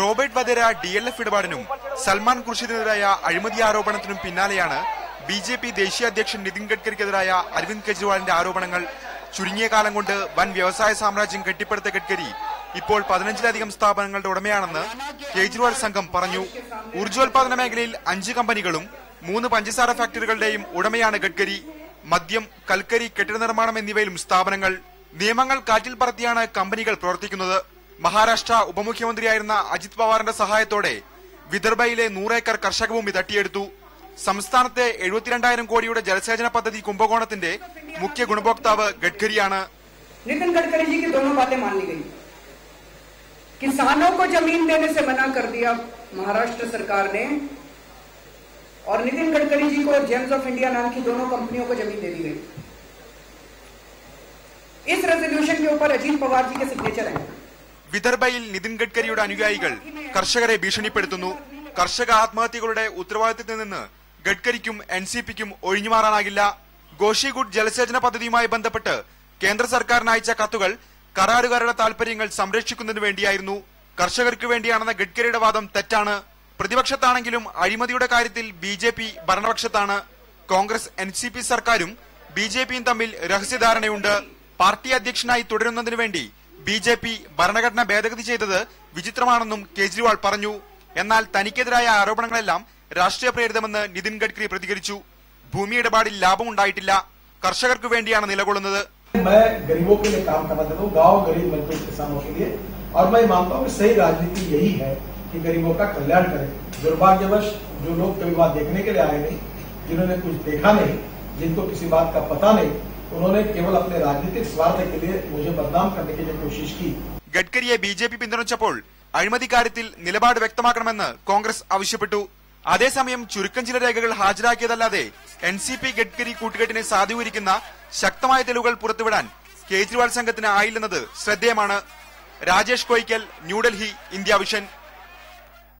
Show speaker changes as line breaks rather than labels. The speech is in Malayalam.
Robert Vadra D L F ഇടപാടിനും Salman ഖുർഷിദിനെതിരായ അഴിമതി ആരോപണത്തിനും പിന്നാലെയാണ് ബി ജെ പി ദേശീയ അധ്യക്ഷൻ നിതിൻ ഗഡ്കരിക്കെതിരായ അരവിന്ദ് കെജ്രിവാളിന്റെ ആരോപണങ്ങൾ ചുരുങ്ങിയ കാലം കൊണ്ട് വൻ വ്യവസായ സാമ്രാജ്യം കെട്ടിപ്പടുത്ത ഗഡ്കരി ഇപ്പോൾ പതിനഞ്ചിലധികം സ്ഥാപനങ്ങളുടെ ഉടമയാണെന്ന് കേജ്രിവാൾ സംഘം പറഞ്ഞു. ഊർജോൽപാദന മേഖലയിൽ അഞ്ച് കമ്പനികളും മൂന്ന് പഞ്ചസാര ഫാക്ടറികളുടെയും ഉടമയാണ് ഗഡ്കരി. മദ്യം കൽക്കരി കെട്ടിട നിർമ്മാണം എന്നിവയിലും സ്ഥാപനങ്ങൾ. നിയമങ്ങൾ കാറ്റിൽ പറത്തിയാണ് കമ്പനികൾ പ്രവർത്തിക്കുന്നത്. മഹാരാഷ്ട്ര ഉപമുഖ്യമന്ത്രിയായിരുന്ന അജിത് പവാറിന്റെ സഹായത്തോടെ വിദർഭയിലെ നൂറേക്കർ കർഷകഭൂമി തട്ടിയെടുത്തു സംസ്ഥാനത്തെ എഴുപത്തിരണ്ടായിരം കോടിയുടെ ജലസേചന പദ്ധതി കുംഭകോണത്തിന്റെ മുഖ്യ ഗുണഭോക്താവ് ഗഡ്കരിയാണ്
नितिन गडकरी जी की दोनों बातें मान ली गई किसानों को जमीन देने से मना कर दिया महाराष्ट्र सरकार ने और नितिन गडकरी जी को जेम्स ऑफ इंडिया नाम की दोनों कंपनियों को जमीन दे दी गई इस रेजोल्यूशन के ऊपर अजीत पवार जी के सिग्नेचर हैं
വിദർഭയിൽ നിതിൻ ഗഡ്കരിയുടെ അനുയായികൾ കർഷകരെ ഭീഷണിപ്പെടുത്തുന്നു. കർഷക ആത്മഹത്യകളുടെ ഉത്തരവാദിത്തത്തിൽ നിന്ന് ഗഡ്കരിക്കും എൻ സി പിക്കും ഒഴിഞ്ഞുമാറാനാകില്ല. ഗോഷിഗുഡ് ജലസേചന പദ്ധതിയുമായി ബന്ധപ്പെട്ട് കേന്ദ്ര സർക്കാരിന് അയച്ച കത്തുകൾ കരാറുകാരുടെ താൽപര്യങ്ങൾ സംരക്ഷിക്കുന്നതിന് വേണ്ടിയായിരുന്നു. കർഷകർക്ക് വേണ്ടിയാണെന്ന ഗഡ്കരിയുടെ വാദം തെറ്റാണ്. പ്രതിപക്ഷത്താണെങ്കിലും അഴിമതിയുടെ കാര്യത്തിൽ ബി ജെ പി ഭരണപക്ഷത്താണ്. കോൺഗ്രസ് എൻ സി പി സർക്കാരും ബി ജെ പിയും തമ്മിൽ രഹസ്യധാരണയുണ്ട്. പാർട്ടി അധ്യക്ഷനായി തുടരുന്നതിനു വേണ്ടി ബി ജെ പി ഭരണഘടന ഭേദഗതി ചെയ്തത് വിചിത്രമാണെന്നും കേജ്രിവാൾ പറഞ്ഞു എന്നാൽ തനിക്കെതിരായ ആരോപണങ്ങളെല്ലാം രാഷ്ട്രീയ പ്രേരിതമെന്ന് നിതിൻ ഗഡ്കരി പ്രതികരിച്ചു ഭൂമി ഇടപാടിൽ ലാഭമുണ്ടായിട്ടില്ല കർഷകർക്ക് വേണ്ടിയാണ് നിലകൊള്ളുന്നത്
मैं गरीबों के लिए काम करना चाहता हूँ गांव गरीब मजदूर किसानों के लिए और मैं मानता हूँ कि सही राजनीति यही है कि गरीबों का कल्याण करें दुर्भाग्यवश जो लोग कभी बात देखने के लिए आए नहीं जिन्होंने कुछ देखा नहीं जिनको किसी बात का पता नहीं उन्होंने केवल अपने राजनीतिक स्वार्थ के लिए मुझे बदनाम करने की जो कोशिश की
ഗഡ്കരിയെ ബി ജെ പി പിന്തുണച്ചപ്പോൾ അഴിമതി കാര്യത്തിൽ നിലപാട് വ്യക്തമാക്കണമെന്ന് കോൺഗ്രസ് ആവശ്യപ്പെട്ടു അതേസമയം ചുരുക്കം ചില രേഖകൾ ഹാജരാക്കിയതല്ലാതെ എൻ സി പി ഗഡ്കരി കൂട്ടുകെട്ടിനെ സാധൂകരിക്കുന്ന ശക്തമായ തെളിവുകൾ പുറത്തുവിടാൻ കേജ്രിവാൾ സംഘത്തിന് ആയില്ലെന്നത് ശ്രദ്ധേയമാണ് രാജേഷ് കോയിക്കൽ ന്യൂഡൽഹി ഇന്ത്യ വിഷൻ